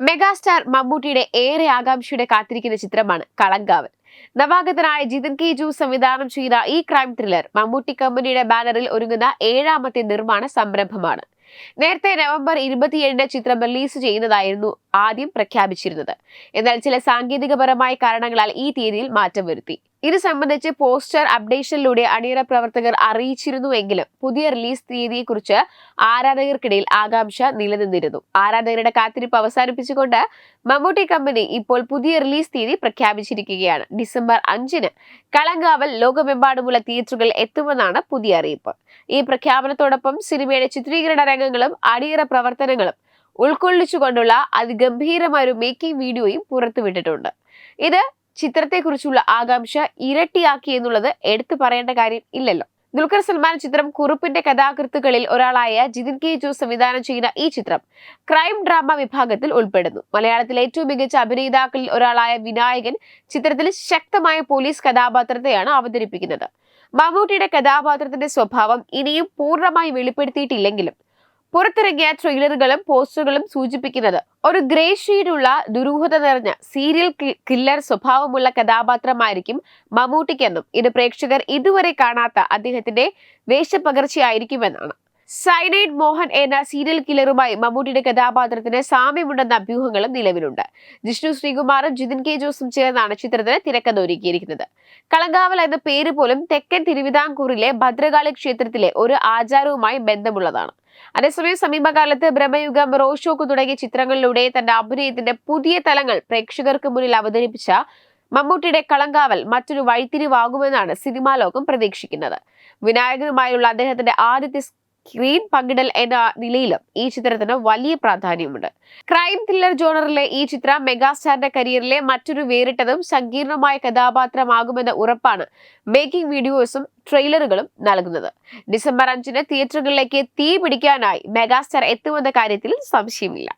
Megastar മമ്മൂട്ടിയുടെ ഏറെ ആകാംക്ഷയുടെ കാത്തിരിക്കുന്ന ചിത്രമാണ് കളങ്കാവൻ നവാഗതനായ ജിതിൻ കെ ജു സംവിധാനം ചെയ്ത ഈ ക്രൈം ത്രില്ലർ മമ്മൂട്ടി കമ്പനിയുടെ ബാനറിൽ ഒരുങ്ങുന്ന ഏഴാമത്തെ നിർമ്മാണ സംരംഭമാണ്. നേരത്തെ നവംബർ ഇരുപത്തിയേഴിന് ചിത്രം റിലീസ് ചെയ്യുന്നതായിരുന്നു ആദ്യം പ്രഖ്യാപിച്ചിരുന്നത്. എന്നാൽ ചില സാങ്കേതികപരമായ കാരണങ്ങളാൽ ഈ തീയതിയിൽ മാറ്റം വരുത്തി. ഇത് സംബന്ധിച്ച് പോസ്റ്റർ അപ്ഡേഷനിലൂടെ അണിയറ പ്രവർത്തകർ അറിയിച്ചിരുന്നുവെങ്കിലും പുതിയ റിലീസ് തീയതിയെക്കുറിച്ച് ആരാധകർക്കിടയിൽ ആകാംക്ഷ നിലനിന്നിരുന്നു. ആരാധകരുടെ കാത്തിരിപ്പ് അവസാനിപ്പിച്ചുകൊണ്ട് മമ്മൂട്ടി കമ്പനി ഇപ്പോൾ പുതിയ റിലീസ് തീയതി പ്രഖ്യാപിച്ചിരിക്കുകയാണ്. ഡിസംബർ അഞ്ചിന് കളങ്കാവൽ ലോകമെമ്പാടുമുള്ള തിയേറ്ററുകളിൽ എത്തുമെന്നാണ് പുതിയ അറിയിപ്പ്. ഈ പ്രഖ്യാപനത്തോടൊപ്പം സിനിമയുടെ ചിത്രീകരണ രംഗങ്ങളും അണിയറ പ്രവർത്തനങ്ങളും ഉൾക്കൊള്ളിച്ചുകൊണ്ടുള്ള അതിഗംഭീരമായ ഒരു മേക്കിംഗ് വീഡിയോയും പുറത്തുവിട്ടിട്ടുണ്ട്. ഇത് ചിത്രത്തെക്കുറിച്ചുള്ള ആകാംക്ഷ ഇരട്ടിയാക്കി എന്നുള്ളത് എടുത്തു പറയേണ്ട കാര്യം ഇല്ലല്ലോ. ദുൽഖർ സൽമാൻ ചിത്രം കുറുപ്പിന്റെ കഥാകൃത്തുക്കളിൽ ഒരാളായ ജിതിൻ കെ ജോ സംവിധാനം ചെയ്യുന്ന ഈ ചിത്രം ക്രൈം ഡ്രാമ വിഭാഗത്തിൽ ഉൾപ്പെടുന്നു. മലയാളത്തിലെ ഏറ്റവും മികച്ച അഭിനേതാക്കളിൽ ഒരാളായ വിനായകൻ ചിത്രത്തിൽ ശക്തമായ പോലീസ് കഥാപാത്രത്തെയാണ് അവതരിപ്പിക്കുന്നത്. മമ്മൂട്ടിയുടെ കഥാപാത്രത്തിന്റെ സ്വഭാവം ഇനിയും പൂർണമായി വെളിപ്പെടുത്തിയിട്ടില്ലെങ്കിലും പുറത്തിറങ്ങിയ ട്രെയിലറുകളും പോസ്റ്ററുകളും സൂചിപ്പിക്കുന്നത് ഒരു ഗ്രേ ഷെയ്ഡുള്ള ദുരൂഹത നിറഞ്ഞ സീരിയൽ കില്ലർ സ്വഭാവമുള്ള കഥാപാത്രമായിരിക്കും മമ്മൂട്ടിക്കെന്നും ഇത് പ്രേക്ഷകർ ഇതുവരെ കാണാത്ത അദ്ദേഹത്തിന്റെ വേഷപ്പകർച്ചയായിരിക്കുമെന്നാണ്. സൈനൈഡ് മോഹൻ എന്ന സീരിയൽ കില്ലറുമായി മമ്മൂട്ടിയുടെ കഥാപാത്രത്തിന് സാമ്യമുണ്ടെന്ന അഭ്യൂഹങ്ങളും നിലവിലുണ്ട്. ജിഷ്ണു ശ്രീകുമാറും ജിതിൻ കെ ജോസും ചേർന്നാണ് ചിത്രത്തിന് തിരക്കഥ ഒരുക്കിയിരിക്കുന്നത് കളങ്കാവൽ എന്ന പേര് പോലും തെക്കൻ തിരുവിതാംകൂറിലെ ഭദ്രകാളി ക്ഷേത്രത്തിലെ ഒരു ആചാരവുമായി ബന്ധമുള്ളതാണ്. അതേസമയം സമീപകാലത്ത് ബ്രഹ്മയുഗം റോഷോക്ക് തുടങ്ങിയ ചിത്രങ്ങളിലൂടെ തന്റെ അഭിനയത്തിന്റെ പുതിയ തലങ്ങൾ പ്രേക്ഷകർക്ക് മുന്നിൽ അവതരിപ്പിച്ച മമ്മൂട്ടിയുടെ കളങ്കാവൽ മറ്റൊരു വഴിത്തിരിവാകുമെന്നാണ് സിനിമാ ലോകം പ്രതീക്ഷിക്കുന്നത്. വിനായകനുമായുള്ള അദ്ദേഹത്തിന്റെ ആദ്യത്തെ സ്ക്രീൻ പങ്കിടൽ എന്ന നിലയിലും ഈ ചിത്രത്തിന് വലിയ പ്രാധാന്യമുണ്ട്. ക്രൈം ത്രില്ലർ ജോണറിലെ ഈ ചിത്രം മെഗാസ്റ്റാറിന്റെ കരിയറിലെ മറ്റൊരു വേറിട്ടതും സങ്കീർണമായ കഥാപാത്രമാകുമെന്ന ഉറപ്പാണ് മേക്കിംഗ് വീഡിയോസും ട്രെയിലറുകളും നൽകുന്നത്. ഡിസംബർ അഞ്ചിന് തിയേറ്ററുകളിലേക്ക് തീ പിടിക്കാനായി മെഗാസ്റ്റാർ എത്തുമെന്ന കാര്യത്തിൽ സംശയമില്ല.